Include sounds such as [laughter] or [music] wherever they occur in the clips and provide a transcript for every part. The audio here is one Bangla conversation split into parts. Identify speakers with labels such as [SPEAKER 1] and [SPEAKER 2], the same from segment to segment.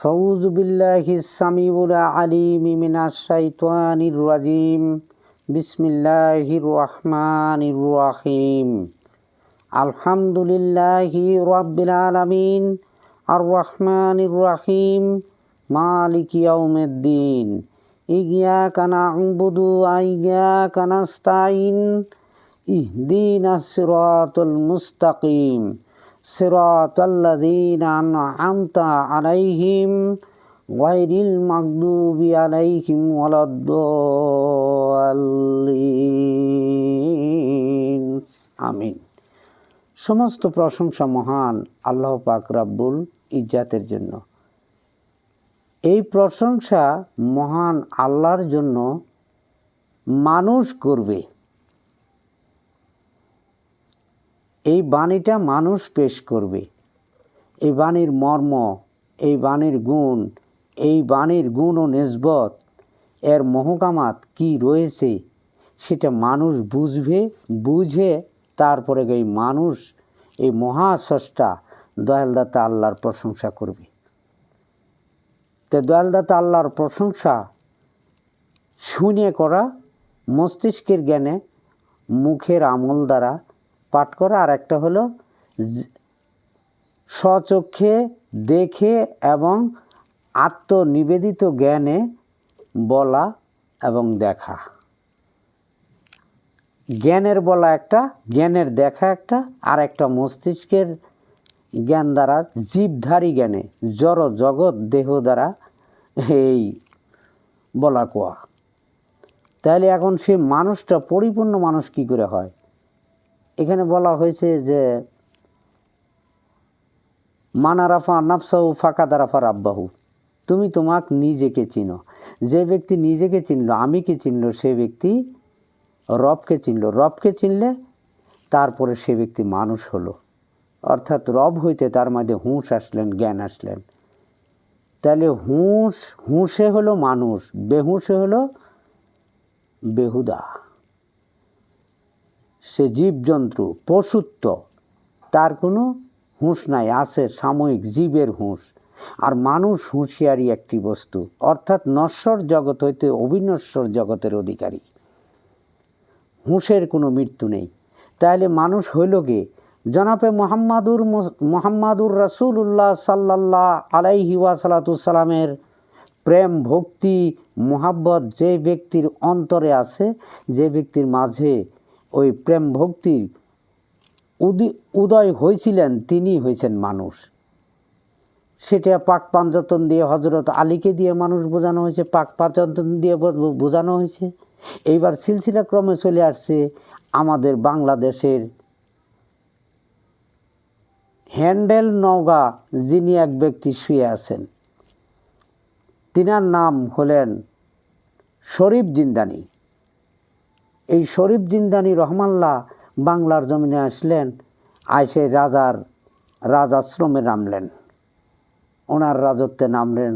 [SPEAKER 1] فأعوذ بالله السميع العليم من الشيطان الرجيم بسم الله الرحمن الرحيم الحمد لله رب العالمين الرحمن الرحيم مالك يوم الدين إياك نعبد وإياك نستعين اهدنا الصراط المستقيم صراط الذين أنعمت عليهم غير المغضوب عليهم ولا الضالين আমিন সমস্ত প্রশংসা মহান আল্লাহ পাক রাব্বুল ইজ্জাতের জন্য এই প্রশংসা মহান আল্লাহর জন্য মানুষ করবে এই বাণীটা মানুষ পেশ করবে। এই বাণীর মর্ম, এই বাণীর গুণ, এই বাণীর গুণ ও নেসবত, এর মহকামাত কি রয়েছে সেটা মানুষ বুঝবে, বুঝে তারপরে এই মানুষ, এই মহাস্রষ্টা দয়ালদাতা আল্লাহর প্রশংসা করবে। তো দয়ালদাতা আল্লাহর প্রশংসা শুনে করা মস্তিষ্কের জ্ঞানে মুখের আমল দ্বারা পাঠ করা, আর একটা হলো স্বচক্ষে দেখে এবং আত্মনিবেদিত জ্ঞানে বলা এবং দেখা। জ্ঞানের বলা একটা, জ্ঞানের দেখা একটা, আর একটা মস্তিষ্কের জ্ঞান দ্বারা, জীবধারী জ্ঞানে, জড় জগৎ দেহ দ্বারা এই বলা কোয়া। তাহলে এখন সে মানুষটা, পরিপূর্ণ মানুষ কি করে হয়? এখানে বলা হয়েছে যে, মানারাফা নাফসাউ ফাঁকা দারাফা রাব্বাহু। তুমি তোমাক নিজেকে চিনো। যে ব্যক্তি নিজেকে চিনল আমি কি চিনলো, সে ব্যক্তি রবকে চিনলো। রবকে চিনলে তারপরে সে ব্যক্তি মানুষ হলো। অর্থাৎ রব হইতে তার মধ্যে হুঁশ আসলেন, জ্ঞান আসলেন। তাহলে হুঁশ, হুঁশে হলো মানুষ, বেহুঁশে হলো বেহুদা। সে জীবজন্তু পশুত্ব, তার কোনো হুঁশ নাই, আছে সাময়িক জীবের হুঁশ। আর মানুষ হুঁশিয়ারি একটি বস্তু, অর্থাৎ নশ্বর জগৎ হইতে অবিনশ্বর জগতের অধিকারী। হুঁশের কোনো মৃত্যু নেই। তাহলে মানুষ হইল গে জনাবে মোহাম্মাদুর মোহাম্মাদুর রাসূলুল্লাহ সাল্লাল্লাহ আলাইহি ওয়াসালাতুসাল্লামের প্রেম, ভক্তি, মোহাব্বত যে ব্যক্তির অন্তরে আছে, যে ব্যক্তির মাঝে ওই প্রেম ভক্তির উদি, উদয় হয়েছিলেন তিনি হয়েছেন মানুষ। সেটা পাক পাঞ্জতন দিয়ে হজরত আলীকে দিয়ে মানুষ বোঝানো হয়েছে, পাক পাঞ্জতন দিয়ে বোঝানো হয়েছে। এইবার সিলসিলা ক্রমে চলে আসছে আমাদের বাংলাদেশের হ্যান্ডেল নওগা, যিনি এক ব্যক্তি শুয়ে আছেন। তিনার নাম হলেন শরীফ জিন্দানি। এই শরীফ জিন্দানি রহমাল্লাহ বাংলার জমিনে আসলেন, আইসে রাজার রাজাশ্রমে নামলেন। ওনার রাজত্বে নামলেন।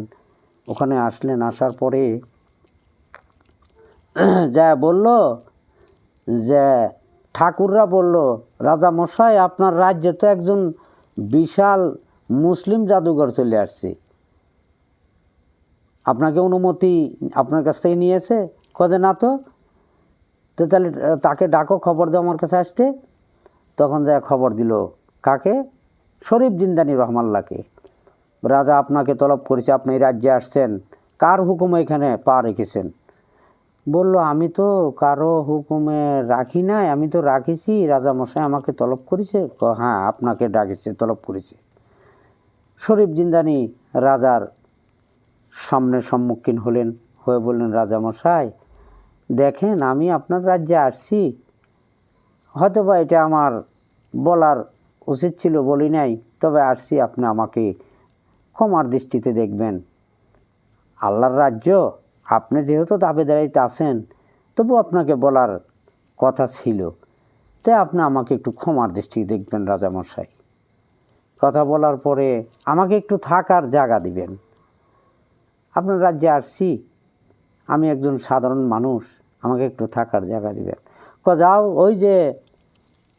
[SPEAKER 1] ওখানে আসলেন, আসার পরে যা বলল, যে ঠাকুররা বলল, রাজা মশাই, আপনার রাজ্যে তো একজন বিশাল মুসলিম জাদুঘর চলে আসছে। আপনাকে অনুমতি আপনার কাছ থেকে নিয়েছে? কদে না তো। তো তাহলে তাকে ডাকো, খবর দাও আমার কাছে আসতে। তখন যা খবর দিল, কাকে? শরীফ জিন্দানি রহমাল্লাহকে। রাজা আপনাকে তলব করেছে, আপনি এই রাজ্যে আসছেন। কার হুকুমে এখানে পা রেখেছেন? বলল, আমি তো কারও হুকুমে রাখি নাই, আমি তো রাখিছি, রাজা মশাই আমাকে তলব করেছে? হ্যাঁ আপনাকে ডাকেছে, তলব করেছে। শরীফ জিন্দানি রাজার সামনে সম্মুখীন হলেন, হয়ে বললেন, রাজা মশাই দেখেন, আমি আপনার রাজ্যে আসছি। হয়তো বা এটা আমার বলার উচিত ছিল বলি নাই, তবে আসছি আপনি আমাকে ক্ষমার দৃষ্টিতে দেখবেন। আল্লাহর রাজ্য, আপনি যেহেতু দাবেদারিতে আছেন তবু আপনাকে বলার কথা ছিল। তাই আপনি আমাকে একটু ক্ষমার দৃষ্টিতে দেখবেন, রাজামশাই। কথা বলার পরে আমাকে একটু থাকার জায়গা দিবেন। আপনার রাজ্যে আসছি। আমি একজন সাধারণ মানুষ। আমাকে একটু থাকার জায়গা দিবেন ক যাও, ওই যে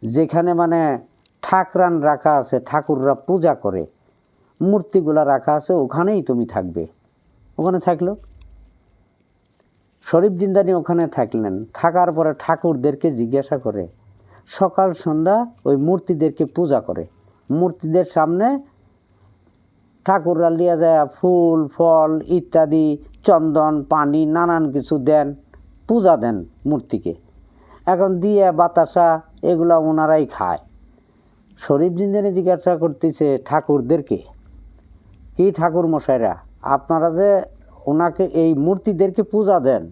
[SPEAKER 1] যেখানে মানে ঠাকরান রাখা আছে, ঠাকুররা পূজা করে, মূর্তিগুলা রাখা আছে, ওখানেই তুমি থাকবে। ওখানে থাকল? শরীফ জিন্দানি ওখানে থাকলেন। থাকার পরে ঠাকুরদেরকে জিজ্ঞাসা করে, সকাল সন্ধ্যা ওই মূর্তিদেরকে পূজা করে। মূর্তিদের সামনে ঠাকুররা লিয়া যায়, ফুল, ফল ইত্যাদি, চন্দন, পানি, নানান কিছু দেন। পূজা দেন মূর্তিকে। এখন দিয়ে, বাতাসা, এগুলা ওনারাই খায়। শরীফ জিন্দানি জিজ্ঞাসা করতেছে, ঠাকুরদেরকে? কি ঠাকুর মশাইরা, আপনারা যে ওনাকে এই মূর্তিদেরকে পূজা দেন,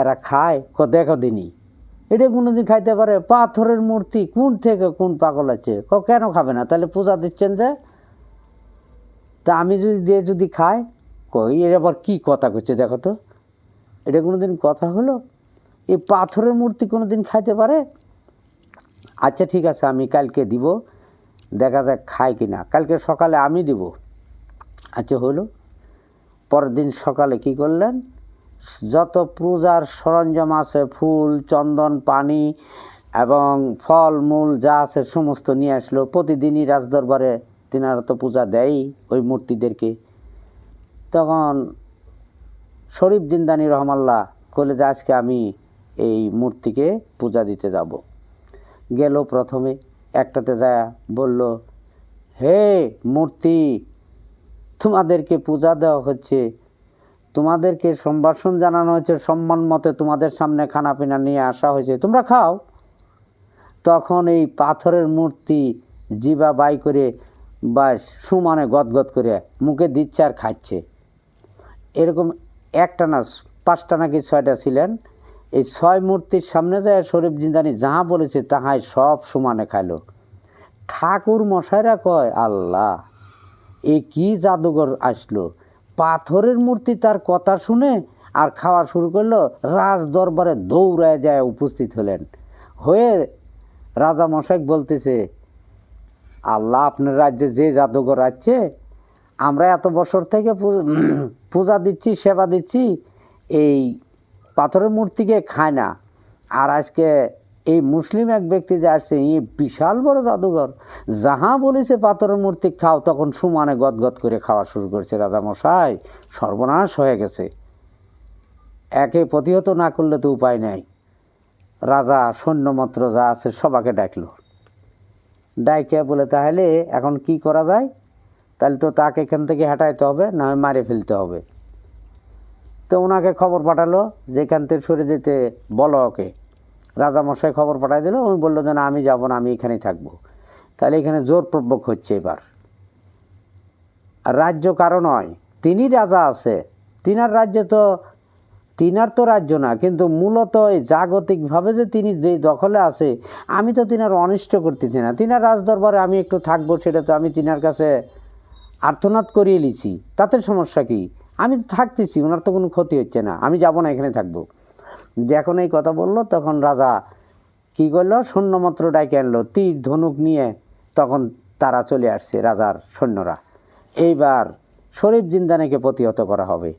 [SPEAKER 1] এরা খায়? ক, দেখো দিনই এটা কোনোদিন খাইতে পারে? পাথরের মূর্তি কোন থেকে কোন পাগল আছে? ক, কেন খাবে না? তাহলে পূজা দিচ্ছেন যে? তা আমি যদি দিয়ে যদি খাই? কই এর আবার কী কথা করছে দেখো তো। এটা কোনোদিন কথা হলো? এই পাথরের মূর্তি কোনো দিন খাইতে পারে? আচ্ছা ঠিক আছে, আমি কালকে দিব। দেখা যাক খায় কি না কালকে সকালে আমি দিব। আচ্ছা হলো। পরের দিন সকালে কি করলেন? যত পূজার সরঞ্জাম আছে, ফুল, চন্দন, পানি এবং ফল, মূল যা আছে, সমস্ত নিয়ে আসলো। প্রতিদিনই রাজদরবারে তিনারা তো পূজা দেয়ই ওই মূর্তিদেরকে। তখন শরীফ দিনদানি রহমাল্লাহ কলে যে আজকে আমি এই মূর্তিকে পূজা দিতে যাব। গেল প্রথমে একটাতে যায় বলল, হে মূর্তি, তোমাদেরকে পূজা দেওয়া হচ্ছে। তোমাদেরকে সম্ভাষণ জানানো হয়েছে, সম্মান মতে তোমাদের সামনে খানাপিনা নিয়ে আসা হয়েছে। তোমরা খাও। তখন এই পাথরের মূর্তি জিবা বাই করে বা সুমানে গদগদ করে মুখে দিচ্ছে আর খাচ্ছে। এরকম একটা না পাঁচটা নাকি ছয়টা ছিলেন, এই ছয় মূর্তির সামনে যায় শরীফ জিন্দানি যাহা বলেছে তাহাই সব সমানে খাইলো। ঠাকুর মশাইরা কয়, আল্লাহ, এ কি জাদুঘর আসলো? পাথরের মূর্তি তার কথা শুনে আর খাওয়া শুরু করল রাজ দরবারে দৌড়ায় যায় উপস্থিত হলেন। হয়ে রাজা মশাই বলতেছে, আল্লাহ, আপনার রাজ্যে যে জাদুঘর আছে আমরা এত বছর থেকে [clears throat] পূজা দিচ্ছি, সেবা দিচ্ছি, এই পাথরের মূর্তিকে খায় না। আর আজকে এই মুসলিম এক ব্যক্তি যে আসছে, এই বিশাল বড় জাদুঘর, যাহা বলেছে পাথরের মূর্তি খাও, তখন সুমানে গদগদ করে খাওয়া শুরু করছে। রাজামশাই, সর্বনাশ হয়ে গেছে। একে প্রতিহত না করলে তো উপায় নেই। রাজা সৈন্যমন্ত্র যা আছে, সবাকে ডাকল। ডাইকে বলে, তাহলে এখন কি করা যায়? তাহলে তো তাকে এখান থেকে হাঁটাইতে হবে, না হয় মারে ফেলতে হবে। তো ওনাকে খবর পাঠালো যে এখান থেকে সরে যেতে বলো ওকে। রাজামশাই খবর পাঠাই দিল, উনি বলল যে, না, আমি যাব না, আমি এখানেই থাকব। তাহলে এখানে জোরপূর্বক হচ্ছে এবার। আর রাজ্য কারও নয় তিনি রাজা আছে। তিনার রাজ্য তো, তিনার তো রাজ্য না, কিন্তু মূলত এই জাগতিকভাবে যে তিনি যে দখলে আছে, আমি তো তিনার অনিষ্ট করতেছি না। তিনার রাজদরবারে আমি একটু থাকব, সেটা তো আমি তিনার কাছে আর্তনাদ করিয়ে লিছি। তাতে সমস্যা কি? আমি তো থাকতেছি, ওনার তো কোনো ক্ষতি হচ্ছে না। আমি যাব না, এখানে থাকব। যখন এই কথা বলল, তখন রাজা কী করল? সৈন্যমাত্র ডাকে আনলো, তীর, ধনুক নিয়ে তখন তারা চলে আসছে, রাজার সৈন্যরা। এইবার শরীফ জিন্দানিকে প্রতিহত করা হবে।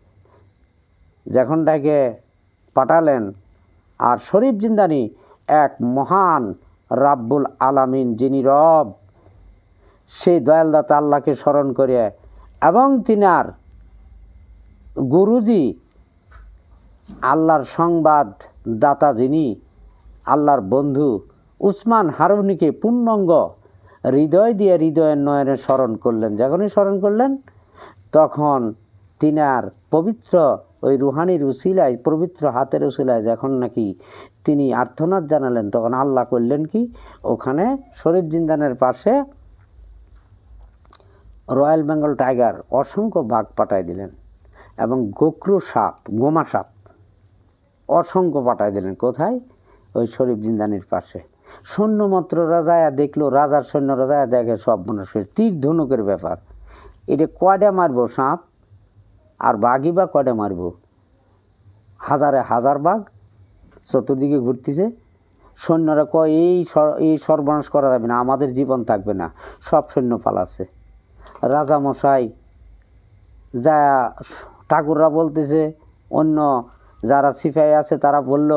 [SPEAKER 1] যখন ডাকে পাঠালেন, আর শরীফ জিন্দানি এক মহান রাব্বুল আলামিন, যিনি রব সেই দয়ালদাতা আল্লাহকে স্মরণ করে এবং তিনার গুরুজি, আল্লাহর সংবাদ দাতা যিনি, আল্লাহর বন্ধু উসমান হারুনিকে পূর্ণাঙ্গ হৃদয় দিয়ে হৃদয়ের নয়নে স্মরণ করলেন। যখনই স্মরণ করলেন, তখন তিনার পবিত্র ওই রুহানির উসিলায়, পবিত্র হাতের উসিলায় যখন নাকি তিনি আর্থনাদ জানালেন, তখন আল্লাহ করলেন কি? ওখানে শরীফ জিন্দানের পাশে রয়্যাল বেঙ্গল টাইগার অসংখ্য বাঘ পাঠায় দিলেন এবং গোক্রু সাপ, গোমা সাপ অসংখ্য পাঠায় দিলেন। কোথায়? ওই শরীফ জিন্দানির পাশে। সৈন্যমাত্র রাজায়া দেখল, রাজার সৈন্য রাজায়া দেখে সব মানুষ তীর ধনুকের ব্যাপার। এটা কয়টা মারবো সাপ? আর বাঘই বা কয়টা মারবো? হাজারে হাজার বাঘ চতুর্দিকে ঘুরতেছে। সৈন্যরা কয়, এই এই সর্বনাশ করা যাবে না, আমাদের জীবন থাকবে না। সব সৈন্য পালাচ্ছে। রাজা মশাই যা ঠাকুররা বলতেছে, অন্য যারা সিপাহী আছে তারা বলল,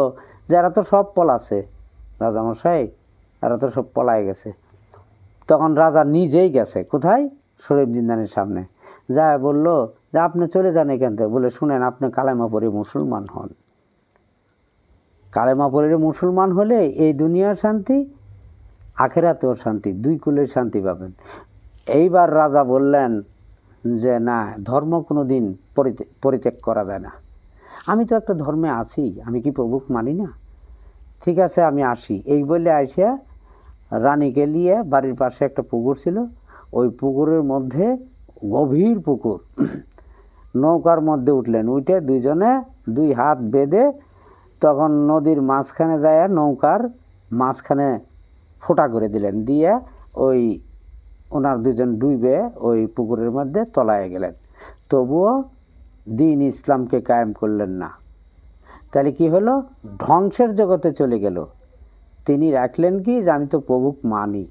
[SPEAKER 1] যে এরা তো সব পলাছে রাজামশাই, এরা তো সব পলায় গেছে। তখন রাজা নিজেই গেছে। কোথায়? শরীফ জিন্দানের সামনে। যা বলল, যে আপনি চলে যান এখান থেকে। বলে, শুনেন, আপনি কালেমা পরে মুসলমান হন। কালেমা পরে মুসলমান হলে এই দুনিয়ার শান্তি, আখেরাতেও শান্তি, দুই কুলের শান্তি পাবেন। এইবার রাজা বললেন যে, না, ধর্ম কোনো দিন পরিত্যাগ করা যায় না। আমি তো একটা ধর্মে আছি, আমি কি প্রভুক মানি না? ঠিক আছে, আমি আসি। এই বলে আইসা রানীকে নিয়ে বাড়ির পাশে একটা পুকুর ছিল। ওই পুকুরের মধ্যে গভীর পুকুর। [clears throat] নৌকার মধ্যে উঠলেন। উঠে দুইজনে দুই হাত বেঁধে তখন নদীর মাঝখানে যায় নৌকার মাঝখানে ফোঁটা করে দিলেন। দিয়ে ওই ওনার দুজন ডুইবে ওই পুকুরের মধ্যে তলায় গেলেন। তবুও দিন ইসলামকে কায়েম করলেন না। তাহলে কি হলো? ধ্বংসের জগতে চলে গেল। তিনি রাখলেন কি? যে আমি তো প্রভুক মানি।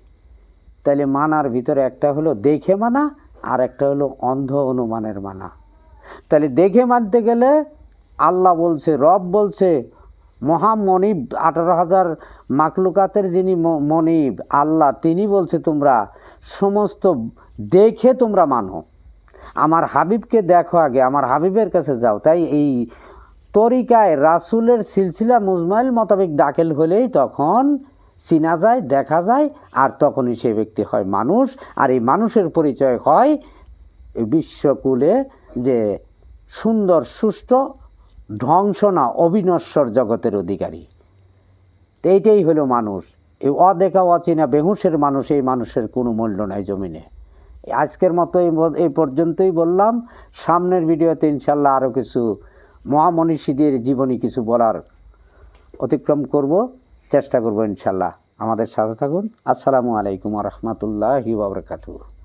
[SPEAKER 1] তাহলে মানার ভিতরে একটা হলো দেখে মানা, আর একটা হলো অন্ধ অনুমানের মানা। তাহলে দেখে মানতে গেলে আল্লাহ বলছে, রব বলছে মহামনিব আঠারো হাজার মাকলুকাতের যিনি মনিব আল্লাহ, তিনি বলছে তোমরা, সমস্ত দেখে তোমরা মানো। আমার হাবিবকে দেখো আগে, আমার হাবিবের কাছে যাও। তাই এই তরিকায় রাসুলের সিলসিলা মুজমাইল মোতাবেক দাখিল হলেই তখন চিনা যায়, দেখা যায়, আর তখনই সে ব্যক্তি হয় মানুষ। আর এই মানুষের পরিচয় হয় বিশ্বকুলে যে সুন্দর, সুষ্ঠু ধ্বংস না অবিনশ্বর জগতের অধিকারী। তো এইটাই হলো মানুষ। এই অদেখা, অচেনা, বেহুশের মানুষ, এই মানুষের কোনো মূল্য নাই জমিনে। আজকের মতো এই পর্যন্তই বললাম। সামনের ভিডিওতে ইনশাল্লাহ আরও কিছু মহামনীষীদের জীবনী কিছু বলার অতিক্রম করব। চেষ্টা করব ইনশাল্লাহ। আমাদের সাথে থাকুন। আসসালামু আলাইকুম রহমতুল্লাহি বাবরকাতু